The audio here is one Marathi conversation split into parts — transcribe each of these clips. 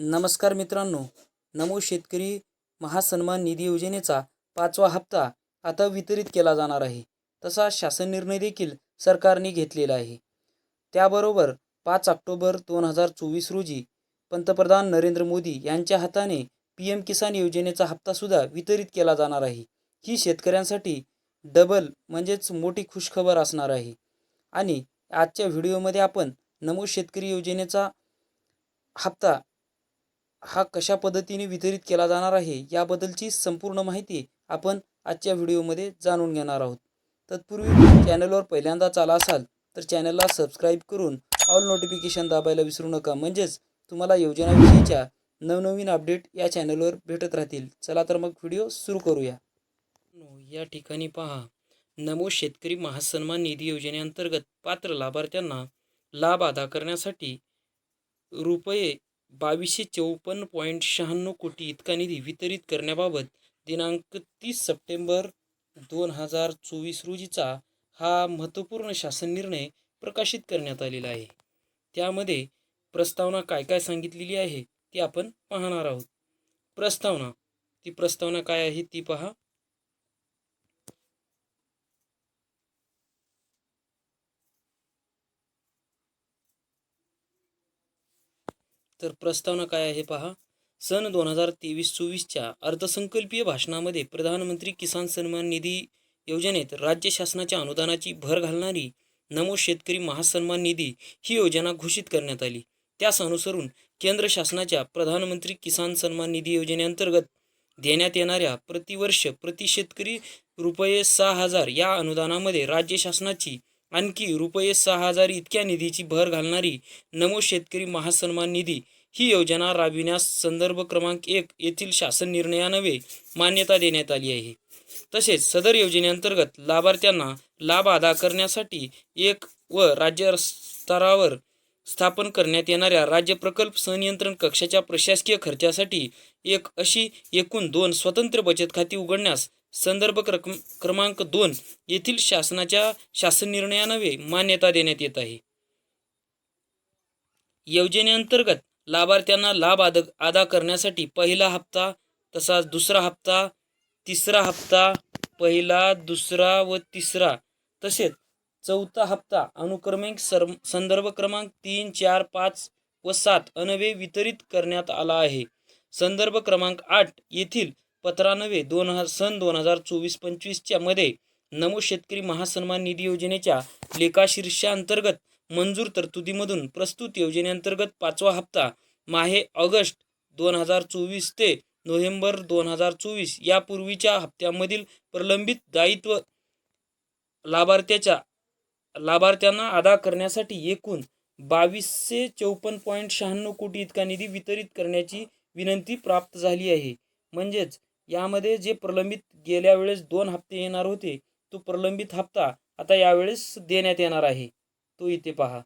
नमस्कार मित्रांनो. नमो शेतकरी महासन्मान निधी योजनेचा पाचवा हप्ता आता वितरित केला जाणार आहे. तसा शासन निर्णय देखील सरकारने घेतलेला आहे. त्याबरोबर पाच ऑक्टोबर दोन हजार चोवीस रोजी पंतप्रधान नरेंद्र मोदी यांच्या हाताने पी एम किसान योजनेचा हप्तासुद्धा वितरित केला जाणार आहे. ही शेतकऱ्यांसाठी डबल म्हणजेच मोठी खुशखबर असणार आहे. आणि आजच्या व्हिडिओमध्ये आपण नमो शेतकरी योजनेचा हप्ता हा कशा पद्धतीने वितरित केला जाणार आहे याबद्दलची संपूर्ण माहिती आपण आजच्या व्हिडिओमध्ये जाणून घेणार आहोत. तत्पूर्वी चॅनलवर पहिल्यांदाच आला असाल तर चॅनलला सबस्क्राईब करून ऑल नोटिफिकेशन दाबायला विसरू नका. म्हणजेच तुम्हाला योजनाविषयीच्या नवनवीन अपडेट या चॅनलवर भेटत राहतील. चला तर मग व्हिडिओ सुरू करूया. या ठिकाणी पहा. नमो शेतकरी महासन्मान निधी योजनेअंतर्गत पात्र लाभार्थ्यांना लाभ अदा करण्यासाठी रुपये बावीसशे चौपन्न पॉईंट शहाण्णव कोटी इतका निधी वितरित करण्याबाबत दिनांक तीस सप्टेंबर दोन हजार चोवीस रोजीचा हा महत्त्वपूर्ण शासन निर्णय प्रकाशित करण्यात आलेला आहे. त्यामध्ये प्रस्तावना काय काय सांगितलेली आहे ती आपण पाहणार आहोत. प्रस्तावना ती प्रस्तावना काय आहे ती पहा. तर प्रस्तावना काय आहे पहा. सन दोन हजार तेवीस चोवीसच्या अर्थसंकल्पीय भाषणामध्ये प्रधानमंत्री किसान सन्मान निधी योजनेत राज्य शासनाच्या अनुदानाची भर घालणारी नमो शेतकरी महासन्मान निधी ही योजना घोषित करण्यात आली. त्यास अनुसरून केंद्र शासनाच्या प्रधानमंत्री किसान सन्मान निधी योजनेअंतर्गत देण्यात येणाऱ्या प्रतिवर्ष प्रति शेतकरी रुपये सहा हजार या अनुदानामध्ये राज्य शासनाची आणखी रुपये सहा हजार इतक्या निधीची भर घालणारी नमो शेतकरी महासन्मान निधी ही योजना राबविण्यास संदर्भ क्रमांक एक येथील शासन निर्णयानवे मान्यता देण्यात आली आहे. तसेच सदर योजनेअंतर्गत लाभार्थ्यांना लाभ अदा करण्यासाठी एक व राज्य स्तरावर स्थापन करण्यात येणाऱ्या राज्य प्रकल्प संनियंत्रण कक्षाच्या प्रशासकीय खर्चासाठी एक अशी एकूण दोन स्वतंत्र बचत खाती उघडण्यास संदर्भ क्रम क्रमांक दोन येथील शासनाच्या शासन निर्णयानवे मान्यता देण्यात येत आहे. योजनेअंतर्गत लाभार्थ्यांना लाभ आद अदा करण्यासाठी पहिला हप्ता तसाच दुसरा हप्ता तिसरा हप्ता पहिला दुसरा व तिसरा तसेच चौथा हप्ता अनुक्रमिक सर संदर्भ क्रमांक तीन चार पाच व सात अनवे वितरित करण्यात आला आहे. संदर्भ क्रमांक आठ येथील पत्रानवे दोन हजार सन दोन हजार चोवीस पंचवीसच्या मध्ये नमो शेतकरी महासन्मान निधी योजनेच्या लेखाशीर्षांतर्गत मंजूर तरतुदीमधून प्रस्तुत योजनेअंतर्गत पाचवा हप्ता माहे ऑगस्ट दोन हजार चोवीस ते नोव्हेंबर दोन हजार चोवीस यापूर्वीच्या हप्त्यामधील प्रलंबित दायित्व लाभार्थ्याच्या लाभार्थ्यांना अदा करण्यासाठी एकूण बावीसशे चौपन्न पॉईंट शहाण्णव कोटी इतका निधी वितरित करण्याची विनंती प्राप्त झाली आहे. म्हणजेच यामध्ये जे प्रलंबित गेल्या वेळेस दोन हप्ते येणार होते तो प्रलंबित हप्ता आता यावेळेस देण्यात येणार आहे. तो इथे पहा.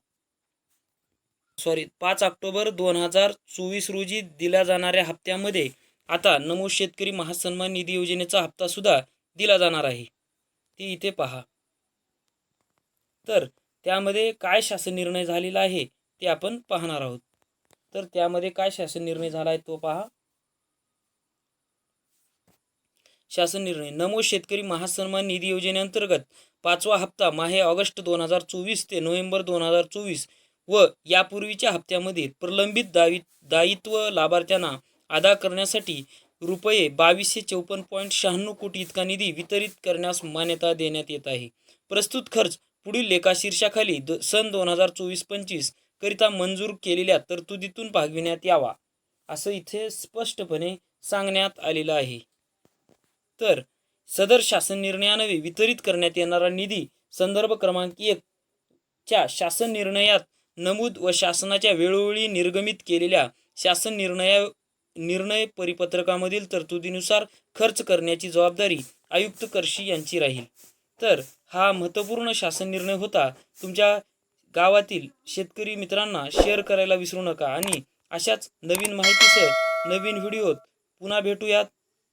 सॉरी पाच ऑक्टोबर दोन हजार चोवीस रोजी दिल्या जाणाऱ्या हप्त्यामध्ये आता नमो शेतकरी महासन्मान निधी योजनेचा हप्ता सुद्धा दिला जाणार आहे. ती इथे पहा. तर त्यामध्ये काय शासन निर्णय झालेला आहे ते आपण पाहणार आहोत. तर त्यामध्ये काय शासन निर्णय झाला आहे तो पहा. शासन निर्णय. नमो शेतकरी महासन्मान निधी योजनेअंतर्गत पाचवा हप्ता माहे ऑगस्ट दोन हजार चोवीस ते नोव्हेंबर दोन हजार चोवीस व यापूर्वीच्या हप्त्यामध्ये प्रलंबित दावी दायित्व लाभार्थ्यांना अदा करण्यासाठी रुपये बावीसशे चौपन्न पॉईंट शहाण्णव कोटी इतका निधी वितरित करण्यास मान्यता देण्यात येत आहे. प्रस्तुत खर्च पुढील लेखाशीर्षाखाली द सन दोन हजार चोवीस पंचवीस करिता मंजूर केलेल्या तरतुदीतून भागविण्यात यावा. असं इथे स्पष्टपणे सांगण्यात आलेलं आहे. तर सदर शासन निर्णयानवे वितरित करण्यात येणारा निधी संदर्भ क्रमांक एक च्या शासन निर्णयात नमूद व शासनाच्या वेळोवेळी निर्गमित केलेल्या शासन निर्णया निर्णय परिपत्रकामधील तरतुदीनुसार खर्च करण्याची जबाबदारी आयुक्त करशी यांची राहील. तर हा महत्त्वपूर्ण शासन निर्णय होता. तुमच्या गावातील शेतकरी मित्रांना शेअर करायला विसरू नका आणि अशाच नवीन माहितीसह नवीन व्हिडिओत पुन्हा भेटूयात.